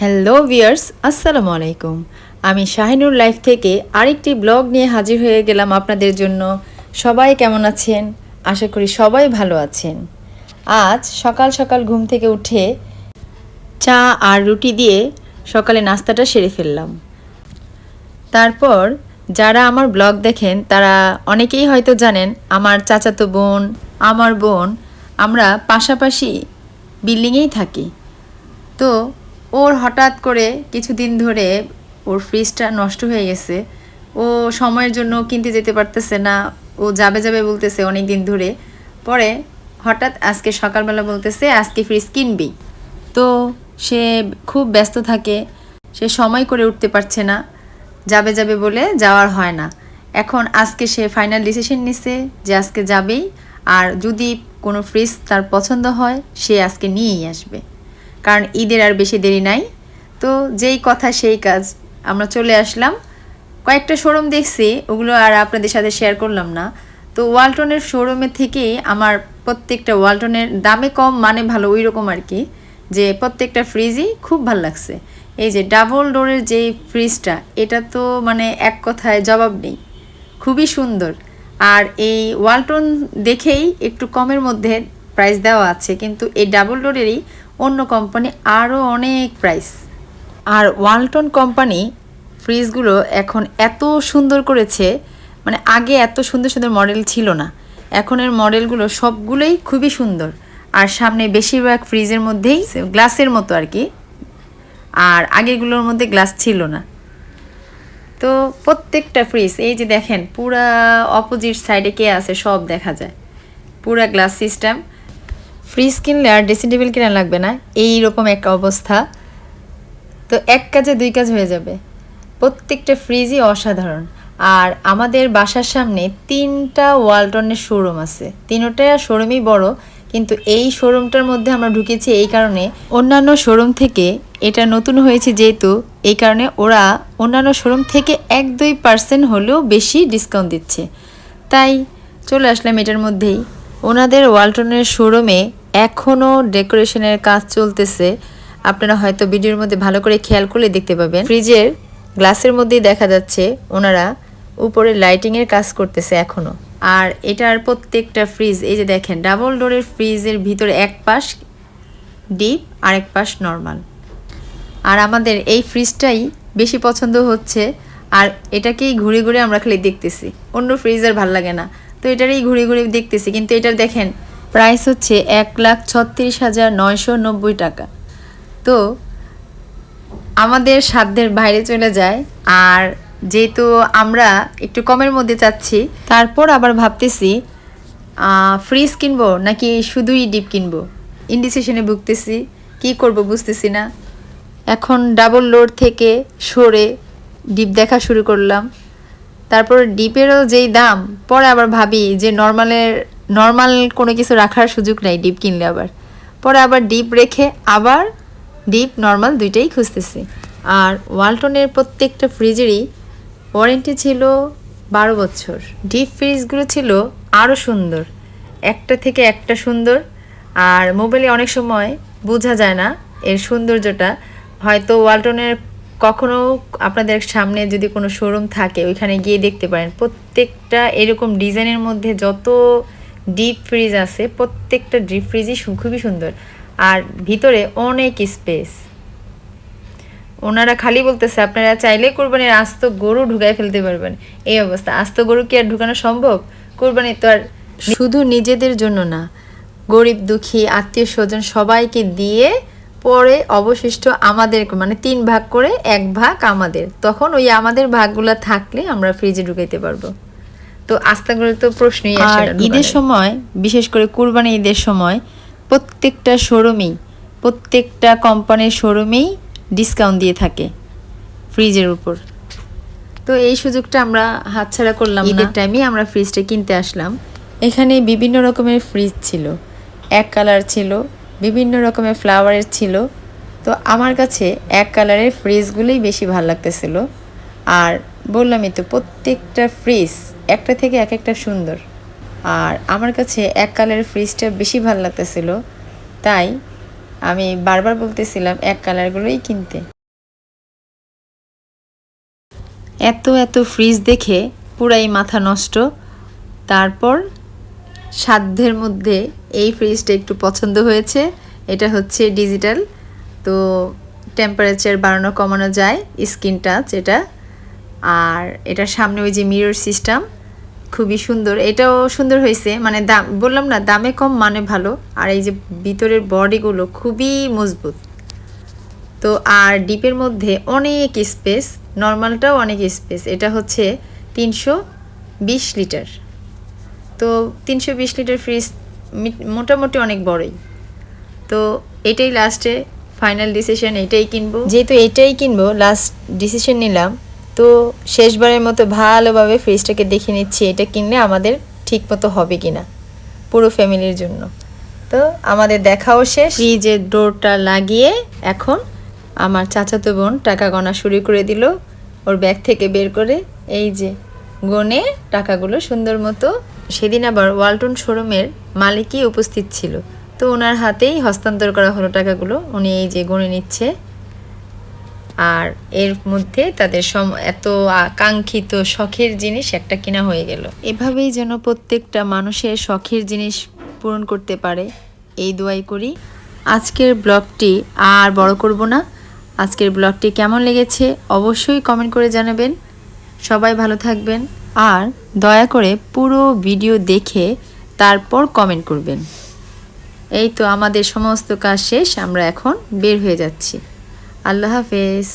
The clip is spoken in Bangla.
হ্যালো ভিয়ার্স আসসালামু আলাইকুম আমি শাহিনুর লাইফ থেকে আরেকটি ব্লগ নিয়ে হাজির হয়ে গেলাম আপনাদের জন্য। সবাই কেমন আছেন? আশা করি সবাই ভালো আছেন। আজ সকাল সকাল ঘুম থেকে উঠে চা আর রুটি দিয়ে সকালে নাস্তাটা সেরে ফেললাম। তারপর যারা আমার ব্লগ দেখেন, তারা অনেকেই হয়তো জানেন, আমার চাচাতো বোন, আমার বোন, আমরা পাশাপাশি বিল্ডিংয়েই থাকি। তো ওর হঠাৎ করে কিছুদিন ধরে ওর ফ্রিজটা নষ্ট হয়ে গেছে। ও সময়ের জন্য কিনতে যেতে পারতেছে না। ও যাবে যাবে বলতেছে অনেক দিন ধরে। পরে হঠাৎ আজকে সকালবেলা বলতেছে, আজকে ফ্রিজ কিনবি। তো সে খুব ব্যস্ত থাকে। সে সময় করে উঠতে পারছে না। যাবে যাবে বলে যাওয়ার হয় না। এখন আজকে সে ফাইনাল ডিসিশন নিছে যে আজকে যাবেই। আর যদি কোনো ফ্রিজ তার পছন্দ হয়, সে আজকে নিয়েই আসবে। কারণ ঈদের আর বেশি দেরি নাই। তো যেই কথা সেই কাজ। আমরা চলে আসলাম। কয়েকটা শোরুম দেখছি, ওগুলো আর আপনাদের সাথে শেয়ার করলাম না। তো ওয়ালটনের শোরুমের থেকেই আমার প্রত্যেকটা ওয়ালটনের দামে কম মানে ভালো ওই রকম আর কি। যে প্রত্যেকটা ফ্রিজই খুব ভালো লাগছে। এই যে ডাবল ডোরের যে ফ্রিজটা এটা তো মানে এক কথায় জবাব নেই। খুবই সুন্দর। আর এই ওয়ালটন দেখেই একটু কমের মধ্যে প্রাইস দেওয়া আছে, কিন্তু এই ডাবল ডোরেরই অন্য কোম্পানি আরও অনেক প্রাইস আর ওয়ালটন কোম্পানি ফ্রিজগুলো এখন এত সুন্দর করেছে মানে আগে এত সুন্দর সুন্দর মডেল ছিল না। এখনের মডেলগুলো সবগুলোই খুবই সুন্দর। আর সামনে বেশিরভাগ ফ্রিজের মধ্যেই গ্লাসের মতো আর কি। আর আগেরগুলোর মধ্যে গ্লাস ছিল না। তো প্রত্যেকটা ফ্রিজ এই যে দেখেন, পুরা অপোজিট সাইডে কে আছে সব দেখা যায়। পুরা গ্লাস সিস্টেম ফ্রিজ কিনলে আর ড্রেসিং টেবিল কেনা লাগবে না এই রকম একটা অবস্থা। তো এক কাজে দুই কাজ হয়ে যাবে। প্রত্যেকটা ফ্রিজই অসাধারণ। আর আমাদের বাসার সামনে তিনটা ওয়ালটনের শোরুম আছে। তিনোটা শোরুমই বড়, কিন্তু এই শোরুমটার মধ্যে আমরা ঢুকেছি এই কারণে অন্যান্য শোরুম থেকে এটা নতুন হয়েছে যেহেতু, এই কারণে ওরা অন্যান্য শোরুম থেকে এক দুই পার্সেন্ট হলেও বেশি ডিসকাউন্ট দিচ্ছে। তাই চলে আসলাম এটার মধ্যেই। ওনাদের ওয়ালটনের শোরুমে এখনও ডেকোরেশনের কাজ চলতেছে। আপনারা হয়তো ভিডিওর মধ্যে ভালো করে খেয়াল করলে দেখতে পাবেন। ফ্রিজের গ্লাসের মধ্যেই দেখা যাচ্ছে ওনারা উপরে লাইটিংয়ের কাজ করতেছে এখনও আর এটার প্রত্যেকটা ফ্রিজ, এই যে দেখেন, ডাবল ডোরের ফ্রিজের ভিতরে এক পাশ ডিপ আর এক পাশ নর্মাল। আর আমাদের এই ফ্রিজটাই বেশি পছন্দ হচ্ছে। আর এটাকেই ঘুরে ঘুরে আমরা খালি দেখতেছি। অন্য ফ্রিজ আর ভালো লাগে না। তো এটারই ঘুরে ঘুরে দেখতেছি, কিন্তু এটার দেখেন প্রাইস হচ্ছে এক লাখ ছত্রিশ হাজার নয়শো নব্বই টাকা। তো আমাদের সাধ্যের বাইরে চলে যায়, আর যেহেতু আমরা একটু কমের মধ্যে চাচ্ছি তারপর আবার ভাবতেছি ফ্রিজ কিনবো নাকি শুধুই ডিপ কিনবো? ইন্ডিসেশনে ভুগতেছি, কি করব বুঝতেছি না। এখন ডাবল লোড থেকে সরে ডিপ দেখা শুরু করলাম। তারপর ডিপেরও যেই দাম, পরে আবার ভাবি যে নর্মালের, নর্মাল কোনো কিছু রাখার সুযোগ নাই ডিপ কিনলে আবার। পরে আবার ডিপ রেখে আবার ডিপ নর্মাল দুইটাই খুঁজতেছি। আর ওয়ালটনের প্রত্যেকটা ফ্রিজেরই ওয়ারেন্টি ছিল বারো বছর। ডিপ ফ্রিজগুলো ছিল আরও সুন্দর। একটা থেকে একটা সুন্দর। আর মোবাইলে অনেক সময় বোঝা যায় না এর সৌন্দর্যটা। হয়তো ওয়ালটনের কখনো আপনাদের সামনে যদি কোনো শোরুম থাকে, ওইখানে গিয়ে দেখতে পারেন। প্রত্যেকটা এরকম ডিজাইনের মধ্যে যত ডিপ ফ্রিজ আছে, প্রত্যেকটা ডিপ ফ্রিজই খুবই সুন্দর। আর ভিতরে অনেক স্পেস ওনারা খালি বলতেছে, আপনারা চাইলে কোরবানির আস্ত গরু ঢুকাই ফেলতে পারবেন। এই অবস্থা। আস্ত গরু কি আর ঢুকানো সম্ভব? কোরবানি তো আর শুধু নিজেদের জন্য না। গরিব, দুঃখী আত্মীয় স্বজন সবাইকে দিয়ে পরে অবশিষ্ট আমাদের মানে তিন ভাগ করে এক ভাগ আমাদের। তখন ওই আমাদের ভাগগুলো থাকলে আমরা ফ্রিজে ঢুকাইতে পারব। তো আস্তে করে তো প্রশ্নই আসে আর ঈদের সময় বিশেষ করে কুরবানি ঈদের সময় প্রত্যেকটা শোরুমেই প্রত্যেকটা কোম্পানির শোরুমেই ডিসকাউন্ট দিয়ে থাকে ফ্রিজের উপর। তো এই সুযোগটা আমরা হাতছাড়া করলাম ঈদের টাইমে আমরা ফ্রিজটা কিনতে আসলাম। এখানে বিভিন্ন রকমের ফ্রিজ ছিল। এক কালার ছিল বিভিন্ন রকমের ফ্লাওয়ারের ছিল। তো আমার কাছে এক কালারের ফ্রিজগুলোই বেশি ভালো লাগতেছিল। আর বললামই তো, প্রত্যেকটা ফ্রিজ একটা থেকে এক একটা সুন্দর। আর আমার কাছে এক কালারের ফ্রিজটা বেশি ভালো লাগতেছিল। তাই আমি বারবার বলতেছিলাম এক কালারগুলোই কিনতে। এত এত ফ্রিজ দেখে পুরাই মাথা নষ্ট। তারপর সাধ্যের মধ্যে এই ফ্রিজটা একটু পছন্দ হয়েছে। এটা হচ্ছে ডিজিটাল। তো টেম্পারেচার বাড়ানো, কমানো যায় স্ক্রিন টাচ এটা। আর এটার সামনে ওই যে মিরর সিস্টেম খুবই সুন্দর। এটাও সুন্দর হয়েছে। মানে দাম, বললাম না, দামে কম মানে ভালো। আর এই যে ভিতরের বডিগুলো খুবই মজবুত। তো আর ডিপের মধ্যে অনেক স্পেস নর্মালটাও অনেক স্পেস এটা হচ্ছে তিনশো বিশ লিটার। তো তিনশো বিশ লিটার ফ্রিজ মোটামুটি অনেক বড়ই। তো এটাই লাস্টে ফাইনাল ডিসিশন এটাই কিনবো। যেহেতু এটাই কিনবো লাস্ট ডিসিশন নিলাম তো শেষবারের মতো ভালোভাবে ফ্রিজটাকে দেখে নিচ্ছি এটা কিনলে আমাদের ঠিক মতো হবে কি না পুরো ফ্যামিলির জন্য। তো আমাদের দেখাও শেষ। ফ্রিজের ডোরটা লাগিয়ে এখন আমার চাচাতো বোন টাকা গণা শুরু করে দিল ওর ব্যাগ থেকে বের করে এই যে গনে টাকাগুলো সুন্দর মতো সেদিন আবার ওয়ালটন শোরুমের মালিকই উপস্থিত ছিল। তো ওনার হাতেই হস্তান্তর করা হলো টাকাগুলো। উনি এই যে গণে নিচ্ছে। আর এর মধ্যে তাদের সম এত আকাঙ্ক্ষিত শখের জিনিস একটা কিনা হয়ে গেল। এভাবেই যেন প্রত্যেকটা মানুষের শখের জিনিস পূরণ করতে পারে। এই দোয়াই করি। আজকের ব্লগটি আর বড় করব না। আজকের ব্লগটি কেমন লেগেছে অবশ্যই কমেন্ট করে জানাবেন। সবাই ভালো থাকবেন আর দয়া করে পুরো ভিডিও দেখে তারপর কমেন্ট করবেন। এই তো আমাদের সমস্ত কাজ শেষ, আমরা এখন বের হয়ে যাচ্ছি। আল্লাহ হাফেজ।